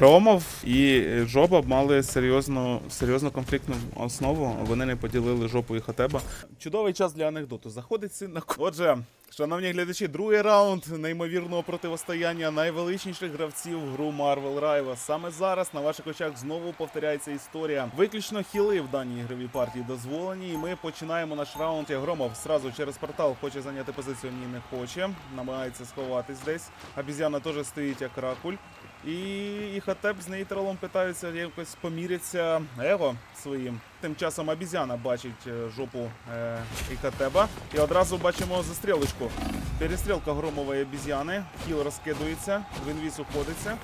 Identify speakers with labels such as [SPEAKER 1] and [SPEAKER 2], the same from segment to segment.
[SPEAKER 1] Громов і Жоба мали серйозну, серйозну конфліктну основу. Вони не поділили жопу і Хатеба. Чудовий час для анекдоту. Заходить син на Отже, шановні глядачі, другий раунд неймовірного противостояння найвеличніших гравців гру Marvel Rivals. Саме зараз на ваших очах знову повторяється історія. Виключно хіли в даній ігровій партії дозволені, і ми починаємо наш раунд. Як Громов зразу через портал хоче зайняти позицію, ні не хоче. Намагається сховатись десь. Обіз'яна теж стоїть як ракуль. І, і Хатеп з нейтралом питаються якось поміряться его своїм. Тим часом обіз'яна бачить е, жопу е, Хатеба. І одразу бачимо застрілочку. Перестрілка громової обіз'яни. Хіл розкидується, в інвіз уходиться.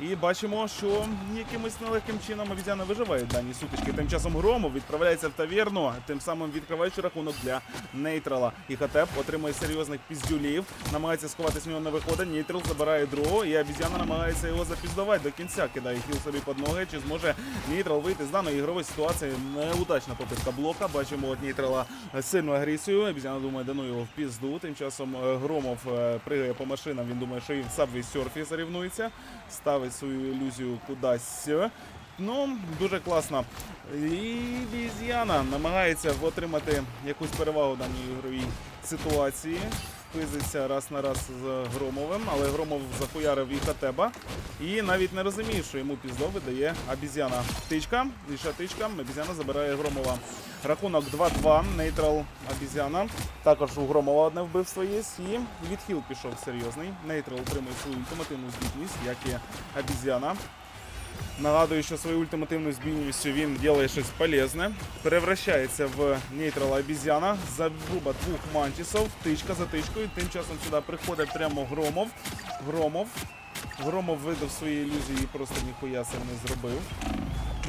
[SPEAKER 1] І бачимо, що якимось нелегким чином обіз'яна виживає в даній сутички. Тим часом Громов відправляється в таверну, тим самим відкриваючи рахунок для нейтрала. І Хатеп отримує серйозних піздюлів, намагається сховатися з нього не виходить. Нейтрал забирає другого, і обіз'яна намагається його запіздавати до кінця. Кидає хіл собі під ноги. Чи зможе нейтрал вийти з даної ігрової ситуації? Неудачна попитка блока. Бачимо от нейтрала сильну агресію. Обіз'яна думає, да ну його в пізду. Тим часом е, Громов е, пригає по машинам. Він думає, що він в сабві серфі зарівнується, ставить свою ілюзію кудись. Ну, дуже класно. І Біз'яна намагається отримати якусь перевагу даній ігровій ситуації. Пизиться раз на раз з Громовим, але Громов захуярив і Хатеба. І навіть не розуміє, що йому піздо видає обіз'яна. Тичка, ще тичка, обіз'яна забирає Громова. Рахунок 2-2, нейтрал обіз'яна. Також у Громова одне вбивство є. І відхил пішов серйозний. Нейтрал отримує свою ультимативну здібність, як і обіз'яна. Нагадую, що своєю ультимативною збійністю він робить щось полезне. Перевращається в нейтрала обіз'яна. Заруба двох мантісов, тичка за тичкою. Тим часом сюди приходить прямо Громов. Громов. Громов видав свої ілюзії і просто ніхуя це не зробив.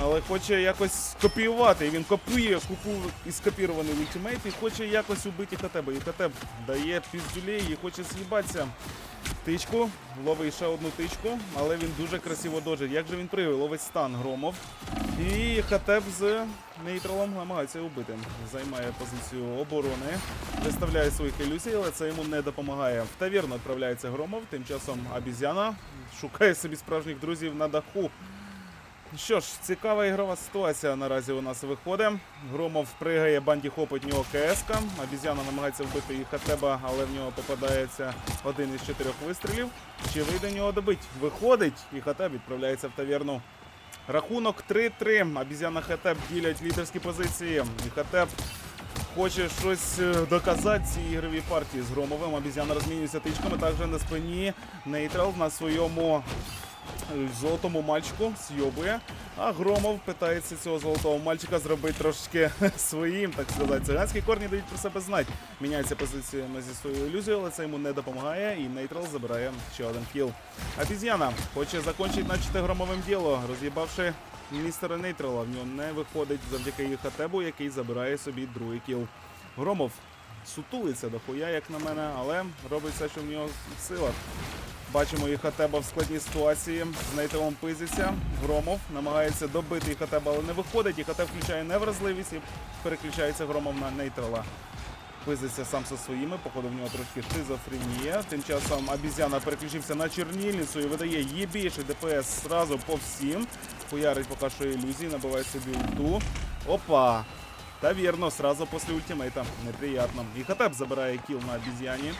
[SPEAKER 1] Але хоче якось копіювати. Він копіює купу і скопірований ультимейт і хоче якось убити Хатеба. І Хатеб дає піздюлей і хоче з'їбатися. Тичку, ловить ще одну тичку, але він дуже красиво дожить. Як же він пригає? Ловить стан Громов. І Хатеп з нейтралом намагається вбити. Займає позицію оборони, виставляє своїх ілюзій, але це йому не допомагає. В таверну відправляється Громов, тим часом обіз'яна шукає собі справжніх друзів на даху. Що ж, цікава ігрова ситуація наразі у нас виходить. Громов пригає, банді хопить нього КСК. Обіз'яна намагається вбити і Хатеба, але в нього попадається один із чотирьох вистрілів. Чи вийде нього добить? Виходить, і Хатеб відправляється в таверну. Рахунок 3-3. Обіз'яна Хатеб ділять лідерські позиції. І Хатеб хоче щось е, доказати цій ігровій партії з Громовим. Обіз'яна розмінюється тичками. Також на спині Нейтрал на своєму золотому мальчику зйобує. А Громов питається цього золотого мальчика зробити трошки своїм, так сказати. Циганські корні дають про себе знати. Міняється позиціями зі своєю ілюзією, але це йому не допомагає. І Нейтрал забирає ще один кіл. Обіз'яна хоче закінчити начате громовим діло, роз'їбавши містера Нейтрала. В нього не виходить завдяки їх Хатебу, який забирає собі другий кіл. Громов сутулиться до хуя, як на мене, але робить все, що в нього в силах. Бачимо і Хатеба в складній ситуації. З нейтелом пизиться. Громов намагається добити Хатеба, але не виходить. І Хатеб включає невразливість і переключається Громов на нейтрала. Пизиться сам зі своїми, походу в нього трошки шизофренія. Тим часом обіз'яна переключився на чернільницю і видає єбійший ДПС зразу по всім. Хуярить поки що ілюзії, набиває собі ульту. Опа! Та вірно, сразу после ультимейта. Неприятно. І Хатеп забирає кіл на обіз'яні.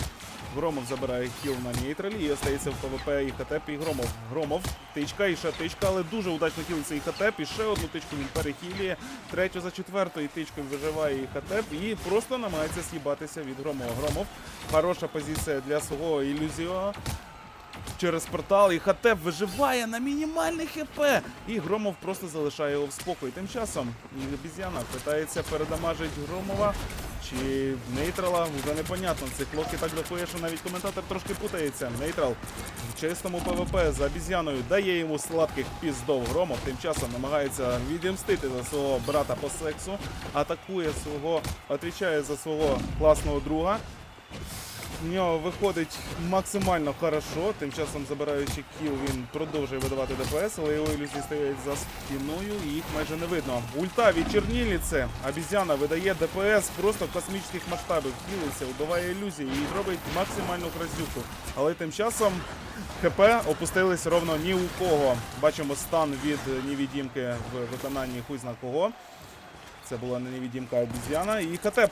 [SPEAKER 1] Громов забирає кіл на нейтралі і остається в ПВП і Хатеп, і Громов. Громов, тичка, і ще тичка, але дуже удачно кілиться і Хатеп, і ще одну тичку він перехилює. Третю за четвертою тичкою виживає і Хатеп, і просто намагається з'їбатися від Громова. Громов. Хороша позиція для свого ілюзіо. Через портал і Хатеп виживає на мінімальний хп. І Громов просто залишає його в спокої. Тим часом і обіз'яна питається передамажити Громова чи нейтрала. Вже непонятно. Цих хлопці так рахує, що навіть коментатор трошки путається. Нейтрал в чистому ПВП за обіз'яною дає йому сладких піздов. Громов тим часом намагається відімстити за свого брата по сексу, атакує свого, відповідає за свого класного друга. В нього виходить максимально хорошо. Тим часом забираючи кіл, він продовжує видавати ДПС, але його ілюзії стоять за спиною і їх майже не видно. Ульта від чернільниці. Обіз'яна видає ДПС просто в космічних масштабів. Хілиться, вбиває ілюзії і робить максимальну красюку. Але тим часом ХП опустились ровно ні у кого. Бачимо стан від невідімки в виконанні хуй зна кого. Це була не невідімка, обіз'яна. І Хатеп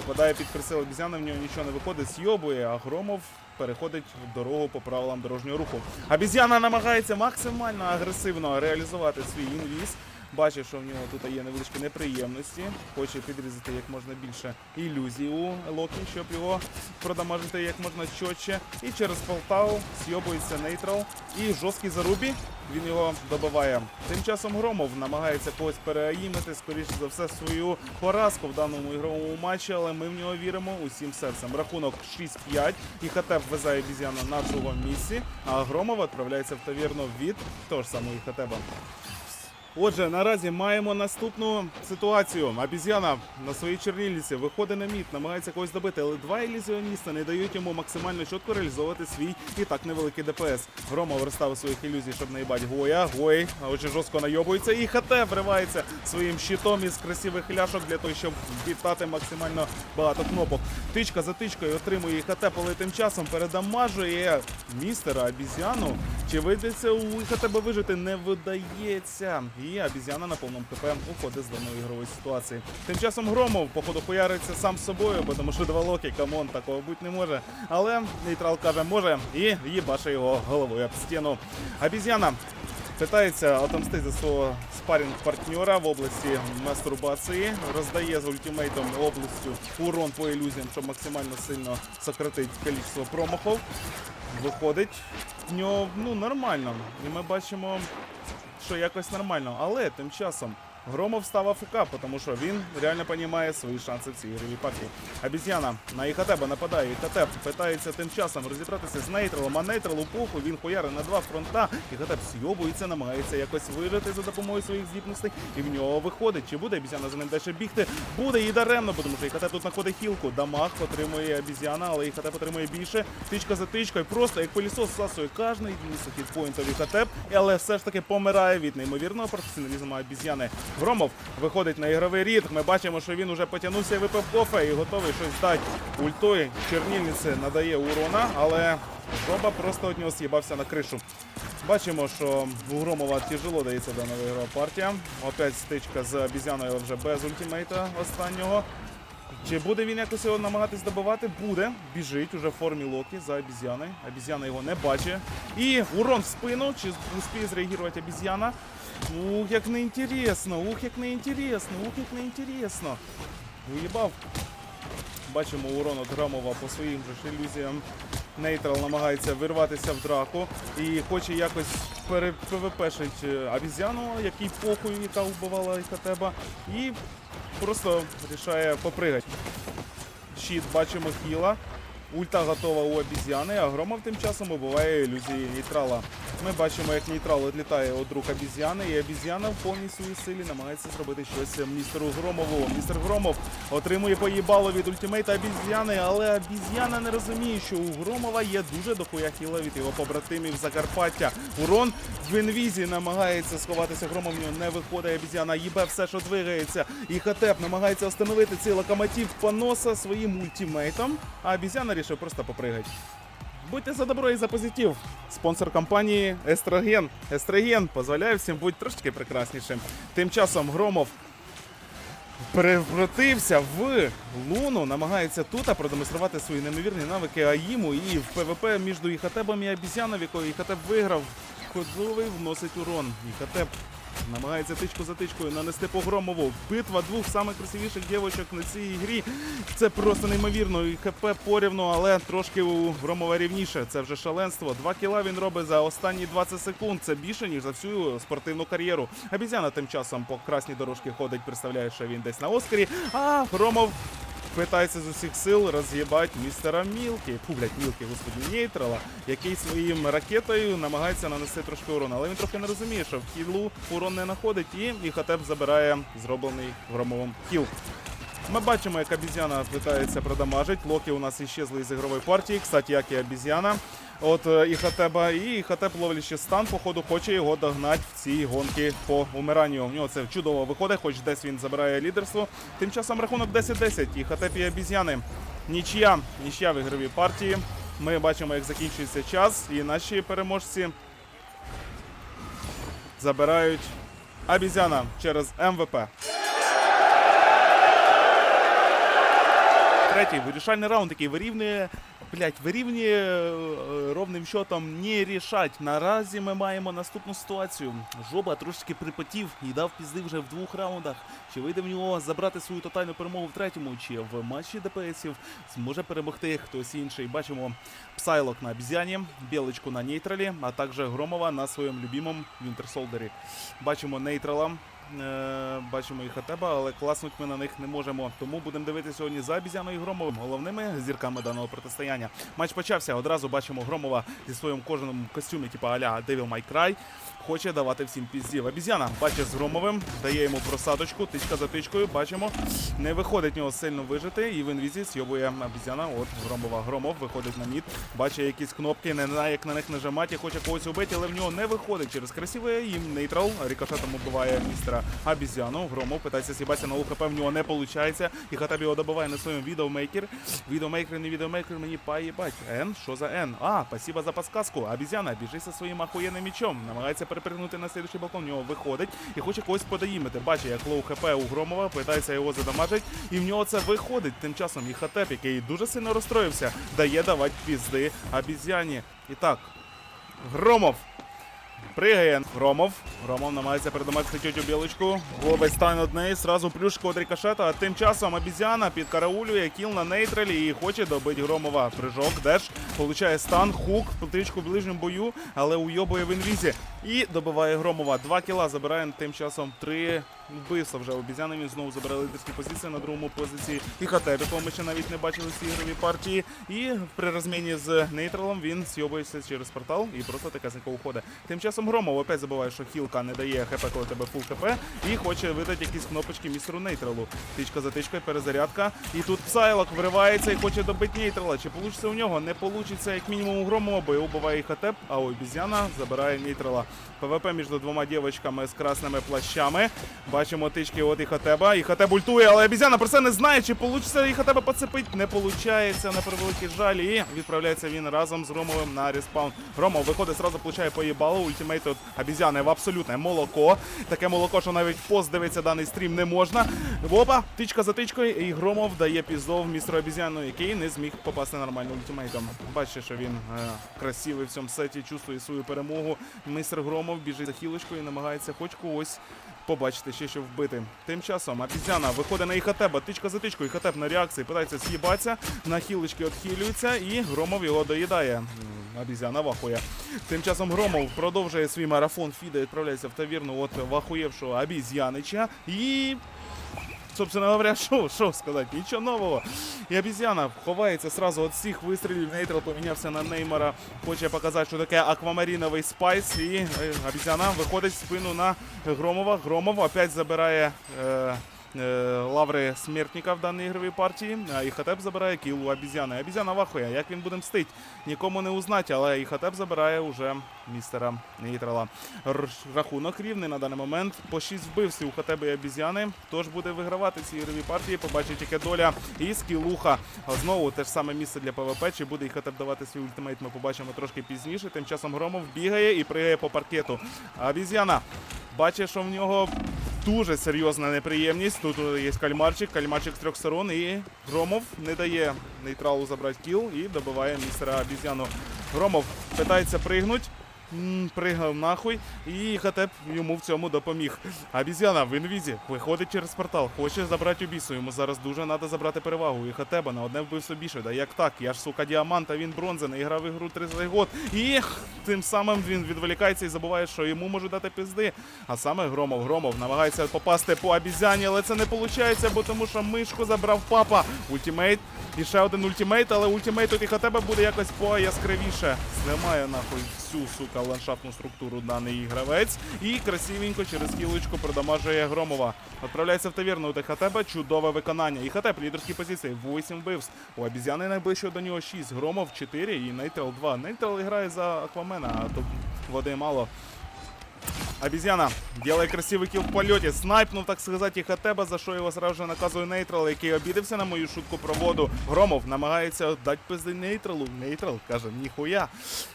[SPEAKER 1] попадає під присил обіз'яни, в нього нічого не виходить, сйобує, а Громов переходить в дорогу по правилам дорожнього руху. Обіз'яна намагається максимально агресивно реалізувати свій інвіз. Бачить, що в нього тут є невеличкі неприємності. Хоче підрізати як можна більше ілюзій у Локі, щоб його продамажити як можна чотче. І через Полтаву сйобується нейтрал. І жорсткий зарубі. Він його добиває. Тим часом Громов намагається когось переаїмити, скоріше за все, свою поразку в даному ігровому матчі, але ми в нього віримо усім серцем. Рахунок 6-5. І Хатеп везе обіз'яну на другому місці, а Громов відправляється в тавірну від того ж самого Хатеба. Отже, наразі маємо наступну ситуацію. Обіз'яна на своїй чернільниці виходить на мід, намагається когось добити, але два ілюзіоніста не дають йому максимально чітко реалізовувати свій і так невеликий ДПС. Громов розставив своїх ілюзій, щоб наїбати Гоя. Гой, отже, жорстко найобується. І ХТ вривається своїм щитом із красивих ляшок для того, щоб вітати максимально багато кнопок. Тичка за тичкою отримує і ХТ, але тим часом передамажує містера обіз'яну. Чи вийдеться у ХТБ вижити? Не видається. І обіз'яна на повному КП уходить з даної ігрової ситуації. Тим часом Громов, походу, хуяриться сам з собою, бо тому що два локи, камон, такого бути не може. Але нейтрал каже, може, і їбаше його головою об стіну. Обіз'яна Питається отомстити за свого спарінг партнера в області мастурбації, роздає з ультимейтом областю урон по ілюзіям, щоб максимально сильно сократити кількість промахів. Виходить в нього ну, нормально. І ми бачимо, якось нормально. Але тим часом Громов став АФК, тому що він реально розуміє свої шанси в цій ігровій партії. Обіз'яна на Ікатеба нападає. Ікатеб питається тим часом розібратися з нейтралом, а нейтралу похуй, він хуяри на два фронта. Ікатеб сйобується, намагається якось вижити за допомогою своїх здібностей, і в нього виходить. Чи буде обіз'яна за ним далі бігти? Буде і даремно, тому що Ікатеб тут знаходить хілку. Дамаг отримує обіз'яна, але Ікатеб отримує більше. Тичка за тичкою, просто як пилісос всасує кожний місце хітпоінтів Ікатеб, але все ж таки помирає від неймовірного професіоналізму обіз'яни. Громов виходить на ігровий рід. Ми бачимо, що він уже потягнувся і випив кофе і готовий щось дати. Ультою чернільниці надає урона, але Жоба просто від нього з'їбався на кришу. Бачимо, що у Громова тяжело дається дана ігрова партія. Опять стичка з обізяною вже без ультимейта останнього. Чи буде він якось його намагатись добивати? Буде. Біжить уже в формі Локі за обіз'яною. Обіз'яна його не бачить. І урон в спину. Чи успіє зреагувати обіз'яна? Ух, як неінтересно, ух, як неінтересно, ух, як неінтересно. Уїбав. Бачимо урон від Громова по своїм же ж ілюзіям. Нейтрал намагається вирватися в драку і хоче якось пере- ПВПшить е, який похуй, яка вбивала Ікатеба, і просто вирішає попригати. Щит бачимо хіла. Ульта готова у обіз'яни, а Громов тим часом убиває ілюзії нейтрала. Ми бачимо, як нейтрал відлітає від рук обіз'яни, і обіз'яна в повній своїй силі намагається зробити щось містеру Громову. Містер Громов отримує поїбало від ультимейта обіз'яни, але обіз'яна не розуміє, що у Громова є дуже дохуя хіла від його побратимів Закарпаття. Урон в інвізі намагається сховатися. Громов не виходить. Обіз'яна їбе все, що двигається. І Хатеп намагається остановити цей локомотив поноса своїм ультимейтом, а обіз'яна рішив просто попригати. Будьте за добро і за позитив. Спонсор компанії Естроген. Естроген дозволяє всім бути трошки прекраснішим. Тим часом Громов перевратився в Луну, намагається тут продемонструвати свої неймовірні навики Аїму і в ПВП між Іхатебом і Обіз'яном, в якої Іхатеб виграв. Ходовий вносить урон. Іхатеб намагається тичку за тичкою нанести по Громову. Битва двох самих красивіших на цій грі. Це просто неймовірно. І ХП порівну, але трошки у Громова рівніше. Це вже шаленство. Два кіла він робить за останні 20 секунд. Це більше, ніж за всю спортивну кар'єру. Обізяна тим часом по красній дорожці ходить, представляє, що він десь на Оскарі. А Громов Питається з усіх сил роз'їбати містера Мілкі. Фу, блядь, Мілкі, господі, нейтрала, який своїм ракетою намагається нанести трошки урон. Але він трохи не розуміє, що в хілу урон не знаходить, і Іхотеп забирає зроблений громовим хіл. Ми бачимо, як обіз'яна питається продамажить. Локи у нас іщезли з ігрової партії. Кстати, як і обіз'яна. От е. І Іхотеп ловлять ще стан, походу, хоче його догнати в цій гонки по умиранню. У нього це чудово виходить, хоч десь він забирає лідерство. Тим часом рахунок 10-10. Іхотеп і обіз'яни. Нічия, нічия в ігровій партії. Ми бачимо, як закінчується час, і наші переможці забирають Абізяна через МВП. Третій вирішальний раунд, який вирівнює. Блять, вирівнює е, ровним счетом не рішать. Наразі ми маємо наступну ситуацію. Жоба трошки припотів і дав пізди вже в двох раундах. Чи вийде в нього забрати свою тотальну перемогу в третьому, чи в матчі ДПСів зможе перемогти хтось інший. Бачимо Псайлок на обізяні, Білочку на нейтралі, а також Громова на своєму любимому Вінтерсолдері. Бачимо нейтрала. Е, бачимо і Хатеба, але класнуть ми на них не можемо. Тому будемо дивитися сьогодні за Бізяною і Громовим, головними зірками даного протистояння. Матч почався. Одразу бачимо Громова зі своїм кожному костюмі, типу аля Devil May Cry. Хоче давати всім піздів. Обізяна бачить з Громовим, дає йому просадочку, тичка за тичкою. Бачимо, не виходить нього сильно вижити. І в інвізі сьобує обізяна. От Громова Громов виходить на мід. Бачить якісь кнопки, не знає, як на них нажимати, хоче когось убити, але в нього не виходить через красивий їм нейтрал. Рікошетом убиває містера обізяну. Громов питається сібатися на УХП, в нього не виходить. І Хатабі його добиває на своєму відеомейкер. Відеомейкер, не відеомейкер, мені поїбать. Н? Що за Н? А, спасибо за подсказку. Обізяна, біжи зі своїм ахуєнним мічом. Намагається перепригнути на слідчий балкон, в нього виходить і хоче когось подаїмити. Бачить, як лоу хп у Громова, питається його задамажить, і в нього це виходить. Тим часом і Хатеп, який дуже сильно розстроївся, дає давати пізди обізяні. І так, Громов Пригає Громов. Громов намагається передумати тютю білочку. Голубець стане над нею, зразу плюшку від рикошета. А тим часом обізяна підкараулює кіл на нейтралі і хоче добити Громова. Прижок, деш, получає стан, хук, птичку в ближньому бою, але уйобує в інвізі. І добиває Громова. Два кіла забирає тим часом три вбивства вже обізяни. Він знову забирає лідерські позиції на другому позиції. І Хатеп, якого ми ще навіть не бачили в цій ігровій партії. І при розміні з нейтралом він сйобується через портал і просто таке за уходить. Тим часом Громов опять забуває, що хілка не дає хп, коли тебе фул хп, і хоче видати якісь кнопочки містеру нейтралу. Тичка за тичкою, перезарядка. І тут Псайлок виривається і хоче добити нейтрала. Чи вийде у нього? Не вийде, як мінімум у Громова, бо убиває і Хатеп, а обізяна забирає нейтрала. ПВП між двома дівчатками з красними плащами. Бачимо тички от і Хатеба. І Хатеб ультує, але обізяна про це не знає, чи вийде і Хатеба поцепить. Не виходить, на превеликий жаль. І відправляється він разом з Громовим на респаун. Громов виходить, зразу получає поїбало. Ультимейт от обізяни в абсолютне молоко. Таке молоко, що навіть пост дивиться даний стрім не можна. Опа, тичка за тичкою, і Громов дає піздов містеру обізяну, який не зміг попасти нормально ультимейтом. Бачите, що він е, красивий в цьому сеті, чувствує свою перемогу. Містер Громов біжить за хілочкою і намагається хоч когось побачити ще що вбити. Тим часом обізяна виходить на Іхатеба, тичка за тичкою, Іхатеб на реакції питається з'їбатися, на хілочки відхилюється, і Громов його доїдає. Абізяна вахує. Тим часом Громов продовжує свій марафон Фіда, відправляється в тавірну от вахуєвшого Абізянича і. Собственно говоря, що, що сказати, нічого нового. І обізяна ховається сразу від всіх вистрілів. Нейтрал помінявся на Неймара. Хоче показати, що таке аквамаріновий спайс. І е, обізяна виходить в спину на Громова. Громов опять забирає. Е, Лаври смертника в даній ігровій партії, а Іхатеп забирає кіл у обізяни. Обізяна вахує, як він буде мстить, нікому не узнать, але Іхатеп забирає уже містера Нейтрала. Рахунок рівний на даний момент. По 6 вбивців у Хатеби і обізяни. Тож буде вигравати ці ігрові партії, побачить тільки доля і скілуха. Знову те ж саме місце для ПВП. Чи буде Іхатеп давати свій ультимейт, ми побачимо трошки пізніше. Тим часом Громов бігає і пригає по паркету. А Обізяна бачить, що в нього дуже серйозна неприємність. Тут є кальмарчик, кальмарчик з трьох сторон, і Громов не дає нейтралу забрати кіл і добиває містера обізяну. Громов питається пригнуть. Пригав нахуй, і Хатеп йому в цьому допоміг. Обізяна в інвізі виходить через портал, хоче забрати обісу. Йому зараз дуже треба забрати перевагу. І Хатеба на одне вбивство більше. Да як так? Я ж сука діамант, а він бронза, не грав ігру 30 год. І тим самим він відволікається і забуває, що йому можуть дати пизди. А саме Громов Громов намагається попасти по обізяні, але це не виходить, бо тому що мишку забрав папа. Ультимейт. І ще один ультимейт, але ультимейт тут і Хатеба буде якось пояскравіше. Знімає нахуй всю сука ландшафтну структуру даний гравець. І красивенько через кілочку продамажує Громова. Отправляється в тавірну у Хатеба. Чудове виконання. І Хатеб лідерські позиції. 8 вбивств. У обізяни найближче до нього 6. Громов 4 і Нейтрал 2. Нейтрал грає за Аквамена, а тут води мало. Обезьяна делает красивый килл в польоті. Снайпнув, так сказати, Хатеба, за що його сразу же наказує Нейтрал, який обідався на мою шутку про воду. Громов намагається дати пизди Нейтралу. Нейтрал каже, ніхуя.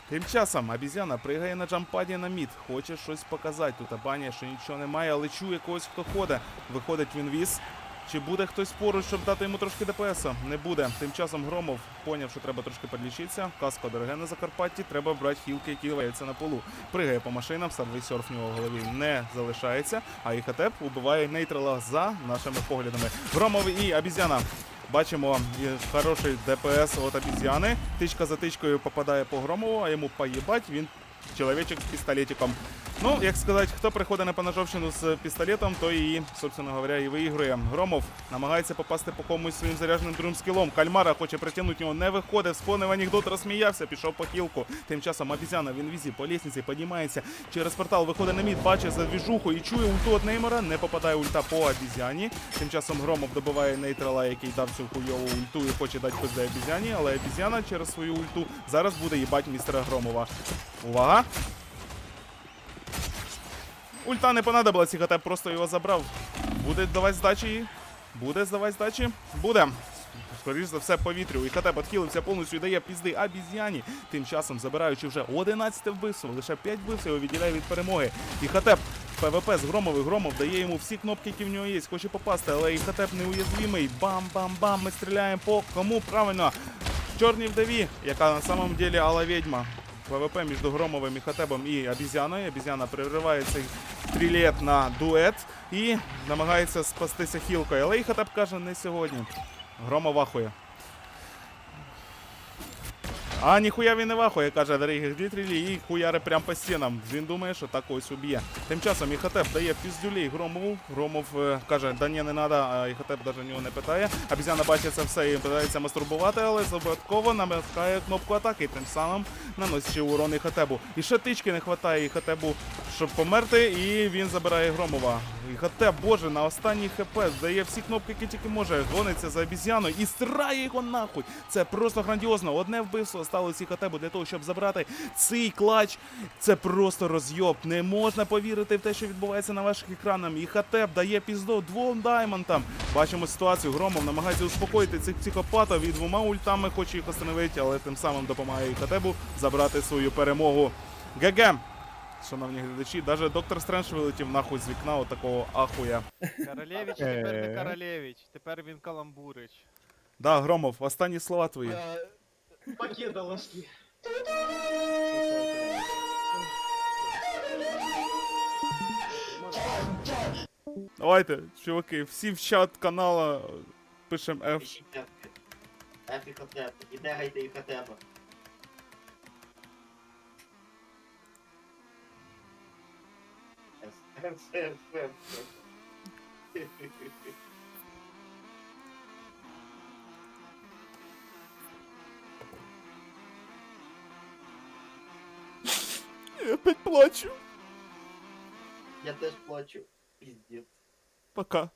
[SPEAKER 1] Тим часом обезьяна пригає на джампаді на мід. Хоче щось показати. Тут Абанія, що нічого немає, але чує когось, хто ходить. Виходить він віз. Чи буде хтось поруч, щоб дати йому трошки ДПС? Не буде. Тим часом Громов поняв, що треба трошки підлічитися. Каска дороге на Закарпатті, треба брати хілки, які валяються на полу. Пригає по машинам, сарвий серф нього в голові не залишається. А Іхатеп убиває нейтрала за нашими поглядами. Громов і обізяна. Бачимо хороший ДПС от обізяни. Тичка за тичкою попадає по Громову, а йому поїбать, він чоловічок з пістолетиком. Ну, як сказати, хто приходить на поножовщину з пістолетом, то і, собственно говоря, і виігрує. Громов намагається попасти по комусь своїм зарядженим другим. Кальмара хоче притягнути нього, не виходить. Вспонив анекдот, розсміявся, пішов по хілку. Тим часом обізяна в інвізі по лісниці піднімається через портал, виходить на мід, бачить за двіжуху і чує ульту від Неймора. Не попадає ульта по обізяні. Тим часом Громов добиває нейтрала, який дав цю хуйову ульту і хоче дати пизде обізяні, але обізяна через свою ульту зараз буде їбать містера Громова. Увага! Ульта не понадобилась, і Хатеп просто його забрав. Буде давати здачі? Буде здавати здачі? Буде. Скоріше за все повітрю. І Хатеп відхилився повністю і дає пізди обіз'яні. Тим часом забираючи вже 11 вбивств, лише 5 вбивств його відділяє від перемоги. І Хатеп ПВП з Громовий Громов дає йому всі кнопки, які в нього є. Хоче попасти, але і Хатеп неуязвимий. Бам-бам-бам. Ми стріляємо по кому правильно. Чорній вдові, яка на самом деле Алла відьма. ПВП між Громовим і Хатебом і обізяною. Обізяна перериває цей стрілет на дует і намагається спастися хілкою. Але і Хатеб каже, не сьогодні. Грома ахує. А ніхуя він не вахує, каже дорогі глітрілі, і хуяри прям по стінам. Він думає, що так ось уб'є. Тим часом Іхотеп дає піздюлей Громову. Громов е, каже, да ні, не надо, а Іхотеп навіть нього не питає. Обізяна бачить це все і питається мастурбувати, але випадково намикає кнопку атаки, тим самим наносячи урон Іхотебу. І ще тички не вистачає Іхотебу, щоб померти, і він забирає Громова. Іхотеп, боже, на останній хп дає всі кнопки, які тільки може. Гониться за обізяною і стирає його нахуй. Це просто грандіозно. Одне вбивство сталося Іхотебу для того, щоб забрати цей клач. Це просто розйоб. Не можна повірити в те, що відбувається на ваших екранах. Іхотеп дає пізду двом даймонтам. Бачимо ситуацію. Громов намагається успокоїти цих психопатів і двома ультами хоче їх остановити, але тим самим допомагає Іхотебу забрати свою перемогу. ГГ! Шановні глядачі, навіть доктор Стрендж вилетів нахуй з вікна отакого ахуя.
[SPEAKER 2] Королевич тепер
[SPEAKER 1] Е.
[SPEAKER 2] не Королевич, тепер він Каламбурич.
[SPEAKER 1] Да, Громов, останні слова твої.
[SPEAKER 3] Покеда ложки.
[SPEAKER 1] Давайте, чуваки, всі в чат канала пишемо F.
[SPEAKER 3] Ефі хотеп. І дегайте і хотепа.
[SPEAKER 1] Я опять плачу.
[SPEAKER 3] Я теж плачу. Піздець.
[SPEAKER 1] Пока.